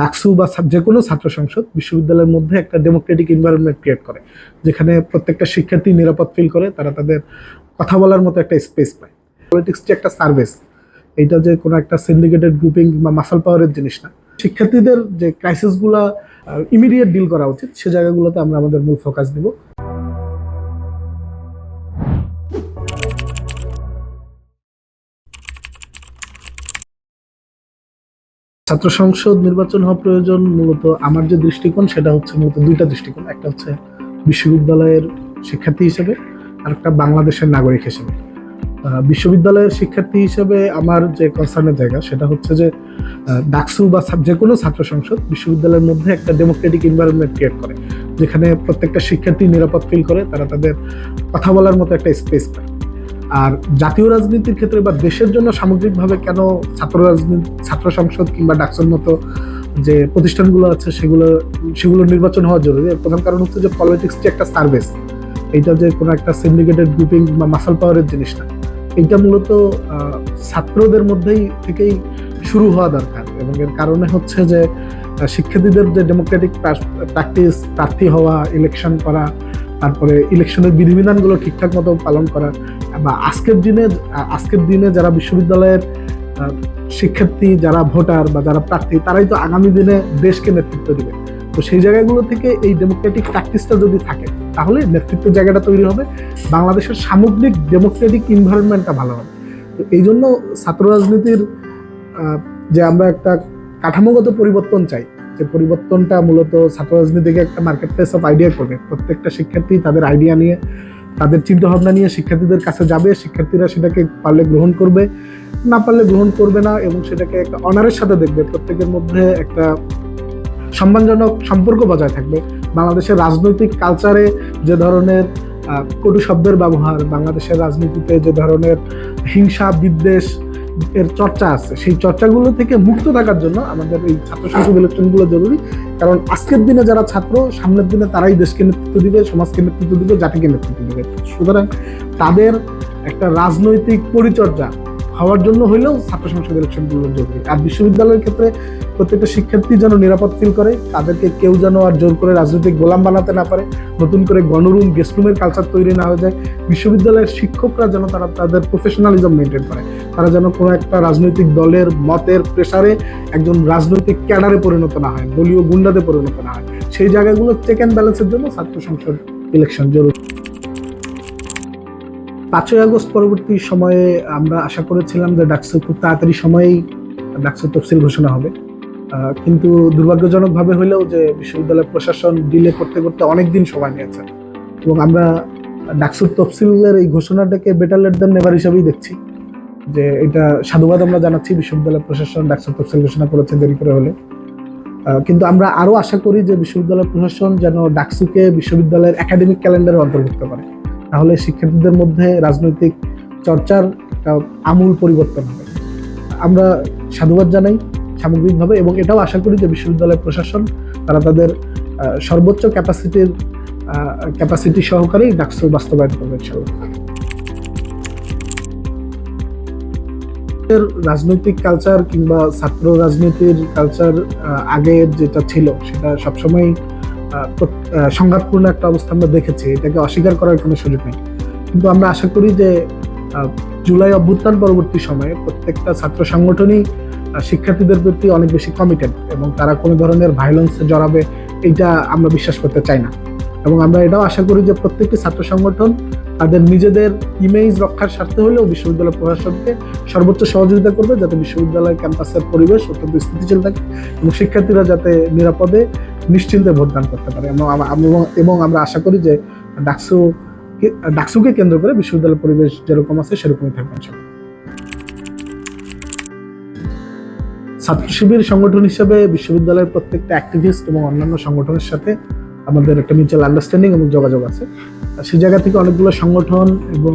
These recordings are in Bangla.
ডাকসু বা যে কোনো ছাত্র সংসদ বিশ্ববিদ্যালয়ের মধ্যে একটা ডেমোক্রেটিক এনভায়রনমেন্ট ক্রিয়েট করে, যেখানে প্রত্যেকটা শিক্ষার্থী নিরাপদ ফিল করে, তারা তাদের কথা বলার মতো একটা স্পেস পায়। পলিটিক্স যে একটা সার্ভিস এটা যে কোনো একটা সিন্ডিকেটেড গ্রুপিং বা মাসাল পাওয়ারের জিনিস না। শিক্ষার্থীদের যে ক্রাইসিসগুলো ইমিডিয়েট ডিল করা উচিত, সে জায়গাগুলোতে আমরা আমাদের মূল ফোকাস দিব ছাত্র সংসদ নির্বাচন হওয়া প্রয়োজন মূলত আমার যে দৃষ্টিকোণ, সেটা হচ্ছে মূলত দুইটা দৃষ্টিকোণ। একটা হচ্ছে বিশ্ববিদ্যালয়ের শিক্ষার্থী হিসেবে আর একটা বাংলাদেশের নাগরিক হিসেবে। বিশ্ববিদ্যালয়ের শিক্ষার্থী হিসেবে আমার যে কনসার্নের জায়গা, সেটা হচ্ছে যে ডাকসু বা যে কোনো ছাত্র সংসদ বিশ্ববিদ্যালয়ের মধ্যে একটা ডেমোক্রেটিক এনভায়রনমেন্ট ক্রিয়েট করে। যেখানে প্রত্যেকটা শিক্ষার্থী নিরাপদ ফিল করে, তারা তাদের কথা বলার মতো একটা স্পেস পায়। আর জাতীয় রাজনীতির ক্ষেত্রে বা দেশের জন্য সামগ্রিকভাবে কেন ছাত্র রাজনীতি, ছাত্র সংসদ কিংবা ডাকসুর মতো যে প্রতিষ্ঠানগুলো আছে, সেগুলো সেগুলো নির্বাচন হওয়া জরুরি। প্রধান কারণ হচ্ছে যে পলিটিক্স যে একটা সার্ভিস এইটা যে কোনো একটা সিন্ডিকেটেড গ্রুপিং বা মাসাল পাওয়ারের জিনিস না। এইটা মূলত ছাত্রদের মধ্যেই থেকেই শুরু হওয়া দরকার। এবং এর কারণে হচ্ছে যে শিক্ষার্থীদের যে ডেমোক্রেটিক প্র্যাকটিস প্রার্থী হওয়া ইলেকশন করা তারপরে ইলেকশনের বিধিবিধানগুলো ঠিকঠাক মতো পালন করা বা আজকের দিনে আজকের দিনে যারা বিশ্ববিদ্যালয়ের শিক্ষার্থী, যারা ভোটার বা যারা প্রার্থী, তারাই তো আগামী দিনে দেশকে নেতৃত্ব দিবে। তো সেই জায়গাগুলো থেকে এই ডেমোক্রেটিক প্র্যাকটিসটা যদি থাকে, তাহলে নেতৃত্বের জায়গাটা তৈরি হবে। বাংলাদেশের সামগ্রিক ডেমোক্রেটিক ইনভায়রনমেন্টটা ভালো হবে। তো এই জন্য ছাত্র রাজনীতির যে আমরা একটা কাঠামোগত পরিবর্তন চাই যে পরিবর্তনটা মূলত ছাত্র রাজনীতিকে একটা মার্কেট প্লেস অফ আইডিয়া করবে প্রত্যেকটা শিক্ষার্থী তাদের আইডিয়া নিয়ে, তাদের চিন্তা ভাবনা নিয়ে শিক্ষার্থীদের কাছে যাবে, শিক্ষার্থীরা সেটাকে পারলে গ্রহণ করবে, না পারলে গ্রহণ করবে না এবং সেটাকে একটা অনারের সাথে দেখবে। প্রত্যেকের মধ্যে একটা সম্মানজনক সম্পর্ক বজায় থাকবে। বাংলাদেশের রাজনৈতিক কালচারে যে ধরনের কটু শব্দের ব্যবহার, বাংলাদেশের রাজনীতিতে যে ধরনের হিংসা, বিদ্বেষ এর চর্চা আছে। সেই চর্চাগুলো থেকে মুক্ত থাকার জন্য আমাদের এই ছাত্র সংসদ ইলেকশনগুলো জরুরি। কারণ আজকের দিনে যারা ছাত্র, সামনের দিনে তারাই দেশকে নেতৃত্ব দিবে, সমাজকে নেতৃত্ব দিবে, জাতিকে নেতৃত্ব দিবে। সুতরাং তাদের একটা রাজনৈতিক পরিচর্যা হওয়ার জন্য হইলেও ছাত্র সংসদ ইলেকশনগুলো জরুরি। আর বিশ্ববিদ্যালয়ের ক্ষেত্রে প্রত্যেকটা শিক্ষার্থী যেন নিরাপদ ফিল করে, তাদেরকে কেউ যেন আর জোর করে রাজনৈতিক গোলাম বানাতে না পারে, নতুন করে গণরুম গেস্ট রুমের কালচার তৈরি না হয়ে যায়। বিশ্ববিদ্যালয়ের শিক্ষকরা যেন তারা তাদের প্রফেশনালিজম মেনটেন করে। তারা যেন কোনো একটা রাজনৈতিক দলের মতের প্রেসারে একজন রাজনৈতিক ক্যাডারে পরিণত না হয়, দলীয় গুন্ডাতে পরিণত না হয়। সেই জায়গাগুলো চেক অ্যান্ড ব্যালেন্সের জন্য ছাত্র সংসদ ইলেকশন জরুরি। পাঁচই আগস্ট পরবর্তী সময়ে আমরা আশা করেছিলাম যে ডাকসু খুব তাড়াতাড়ি সময়েই ডাকসু তফসিল ঘোষণা হবে। কিন্তু দুর্ভাগ্যজনকভাবে হলেও যে বিশ্ববিদ্যালয় প্রশাসন ডিলে করতে করতে অনেক দিন সময় নিয়েছে। এবং আমরা ডাকসুর তফসিলের এই ঘোষণাটাকে বেটার লেট দেন নেভার হিসাবেই দেখছি। যে এটা সাধুবাদ আমরা জানাচ্ছি বিশ্ববিদ্যালয় প্রশাসন ডাকসুর তফসিল ঘোষণা করেছে দেরি করে হলে। কিন্তু আমরা আরও আশা করি যে বিশ্ববিদ্যালয় প্রশাসন যেন ডাকসুকে বিশ্ববিদ্যালয়ের একাডেমিক ক্যালেন্ডারে অন্তর্ভুক্ত করে। তাহলে শিক্ষার্থীদের মধ্যে রাজনৈতিক চর্চার আমূল পরিবর্তন হবে। আমরা সাধুবাদ জানাই সামগ্রিকভাবে এবং এটাও আশা করি যে বিশ্ববিদ্যালয় প্রশাসন, তারা তাদের সর্বোচ্চ ক্যাপাসিটির ক্যাপাসিটি সহকারেই ডাকসু বাস্তবায়ন করবে ইনশাল্লাহ রাজনৈতিক কালচার কিংবা ছাত্র রাজনীতির কালচার আগের যেটা ছিল, সেটা সবসময় সংঘাতপূর্ণ একটা অবস্থা আমরা দেখেছি। এটাকে অস্বীকার করার কোনো সুযোগ নেই। কিন্তু আমরা আশা করি যে জুলাই অভ্যুত্থান পরবর্তী সময়ে প্রত্যেকটা ছাত্র সংগঠনই শিক্ষার্থীদের প্রতি অনেক বেশি কমিটেড এবং তারা কোনো ধরনের ভায়োলেন্সে জড়াবে, এইটা আমরা বিশ্বাস করতে চাই না। এবং আমরা এটাও আশা করি যে প্রত্যেকটি ছাত্র সংগঠন তাদের নিজেদের ইমেজ রক্ষার স্বার্থে হলেও বিশ্ববিদ্যালয় প্রশাসনকে সর্বোচ্চ সহযোগিতা করবে যাতে বিশ্ববিদ্যালয় ক্যাম্পাসের পরিবেশ অত্যন্ত স্থিতিশীল থাকে এবং শিক্ষার্থীরা যাতে নিরাপদে, নিশ্চিন্তে ভোটদান করতে পারে এবং এবং- আমরা আশা করি যে ডাকসু ডাকসুকে কেন্দ্র করে বিশ্ববিদ্যালয় পরিবেশ যেরকম আছে সেরকমই থাকবে। ছাত্র শিবির সংগঠন হিসেবে বিশ্ববিদ্যালয়ের প্রত্যেকটা অ্যাক্টিভিস্ট এবং অন্যান্য সংগঠনের সাথে আমাদের একটা মিউচুয়াল আন্ডারস্ট্যান্ডিং এবং যোগাযোগ আছে। সেই জায়গা থেকে অনেকগুলো সংগঠন এবং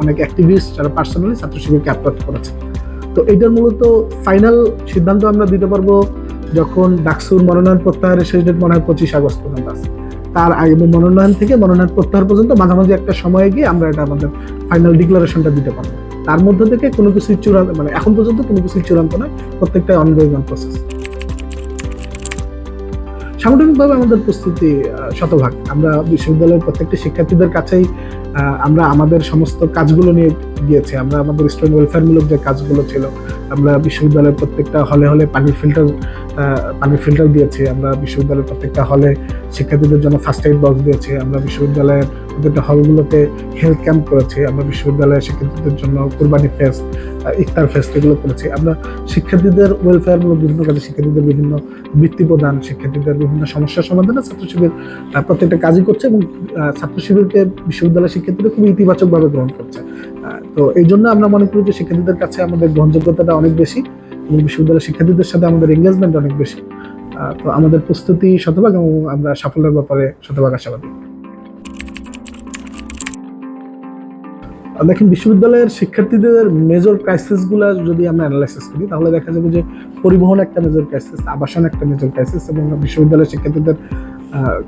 অনেক অ্যাক্টিভিস্ট যারা পার্সোনালি ছাত্র শিবিরকে অ্যাপ্রোচ করেছে। তো এইটার মূলত ফাইনাল সিদ্ধান্ত আমরা দিতে পারব যখন ডাকসুর মনোনয়ন প্রত্যাহারের শেষ ডেট মনে হয় পঁচিশ আগস্ট পর্যন্ত আছে। তার আগে মনোনয়ন থেকে মনোনয়ন প্রত্যাহার পর্যন্ত মাঝামাঝি একটা সময়ে গিয়ে আমরা এটা আমাদের ফাইনাল ডিক্লারেশনটা দিতে পারব। তার মধ্যে থেকে কোনো কিছু চূড়ান্ত মানে এখন পর্যন্ত কোনো কিছু চূড়ান্ত নয়, প্রত্যেকটাই অনগোয়িং প্রসেস সাংগঠনিকভাবে আমাদের প্রস্তুতি শতভাগ। আমরা বিশ্ববিদ্যালয়ের প্রত্যেকটি শিক্ষার্থীদের কাছেই আমরা আমাদের সমস্ত কাজগুলো নিয়ে গিয়েছি। আমরা আমাদের স্টুডেন্ট ওয়েলফেয়ারমূলক যে কাজগুলো ছিল, আমরা বিশ্ববিদ্যালয়ের প্রত্যেকটা হলে হলে পানির ফিল্টার পানির ফিল্টার দিয়েছি। আমরা বিশ্ববিদ্যালয়ের প্রত্যেকটা হলে শিক্ষার্থীদের জন্য ফার্স্ট এইড বক্স দিয়েছি। আমরা বিশ্ববিদ্যালয়ের প্রত্যেকটা হলগুলোতে হেলথ ক্যাম্প করেছি, আমরা বিশ্ববিদ্যালয়ের শিক্ষার্থীদের জন্য কোরবানি ফেস্ট ইফতার ফেস্ট এগুলো করেছি। আমরা শিক্ষার্থীদের ওয়েলফেয়ারমূলক বিভিন্ন কাজে শিক্ষার্থীদের বিভিন্ন বৃত্তি প্রদান, শিক্ষার্থীদের বিভিন্ন সমস্যার সমাধানে ছাত্র শিবির প্রত্যেকটা কাজই করছে এবং ছাত্র শিবিরকে বিশ্ববিদ্যালয়ের শিক্ষার্থীরা খুবই ইতিবাচকভাবে গ্রহণ করছে। তো এই জন্য আমরা মনে করি যে শিক্ষার্থীদের কাছে আমাদের গ্রহণযোগ্যতাটা অনেক বেশি এবং বিশ্ববিদ্যালয়ের শিক্ষার্থীদের সাথে আমাদের এঙ্গেজমেন্ট অনেক বেশি। তো আমাদের প্রস্তুতি শতভাগ এবং আমরা সাফল্যের ব্যাপারে শতভাগ আশাবাদী। দেখেন, বিশ্ববিদ্যালয়ের শিক্ষার্থীদের মেজর ক্রাইসিসগুলো যদি আমরা অ্যানালাইসিস করি, তাহলে দেখা যাবে যে পরিবহন একটা মেজর ক্রাইসিস আবাসন একটা মেজর ক্রাইসিস এবং বিশ্ববিদ্যালয়ের শিক্ষার্থীদের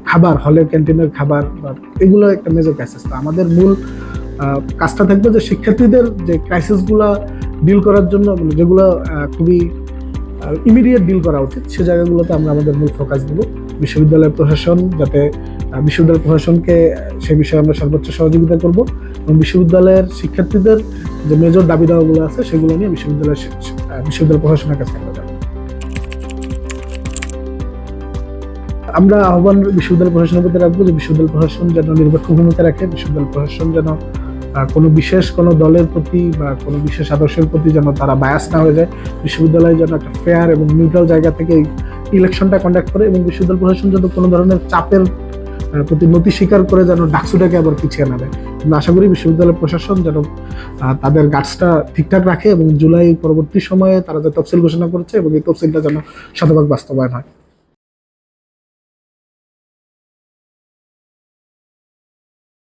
খাবার হলের ক্যান্টিনের খাবার এগুলো একটা মেজর ক্রাইসিস তো আমাদের মূল কাজটা থাকবে যে শিক্ষার্থীদের যে ক্রাইসিসগুলো ডিল করার জন্য মানে যেগুলো খুবই ইমিডিয়েট ডিল করা উচিত, সে জায়গাগুলোতে আমরা আমাদের মূল ফোকাস দেবো। বিশ্ববিদ্যালয়ের প্রশাসন যাতে বিশ্ববিদ্যালয় প্রশাসনকে সে বিষয়ে আমরা সর্বোচ্চ সহযোগিতা করব এবং বিশ্ববিদ্যালয়ের শিক্ষার্থীদের যে মেজর দাবি দাওয়াগুলো আছে, সেগুলো নিয়ে বিশ্ববিদ্যালয়ের বিশ্ববিদ্যালয় প্রশাসনের কাছে আমরা যাব। আমরা আহ্বান বিশ্ববিদ্যালয় প্রশাসনের প্রতি রাখব যে বিশ্ববিদ্যালয় প্রশাসন যেন নিরপেক্ষ ভূমিকা রাখে, বিশ্ববিদ্যালয় প্রশাসন যেন কোনো বিশেষ কোনো দলের প্রতি বা কোনো বিশেষ আদর্শের প্রতি যেন তারা বায়াস না হয়ে যায়। বিশ্ববিদ্যালয় যেন একটা ফেয়ার এবং নিউট্রাল জায়গা থেকে ইলেকশনটা কন্ডাক্ট করে এবং বিশ্ববিদ্যালয় প্রশাসন যেন কোনো ধরনের চাপের আহ, প্রতি নতি স্বীকার করে যেন ডাকসুটাকে আবার পিছিয়ে না দেয়। আশা করি বিশ্ববিদ্যালয় প্রশাসন যেন তাদের গাছটা ঠিকঠাক রাখে এবং জুলাই পরবর্তী সময়ে তারা যে তফসিল ঘোষণা করছে এবং এই তফসিলটা যেন শতভাগ বাস্তবায়ন হয়।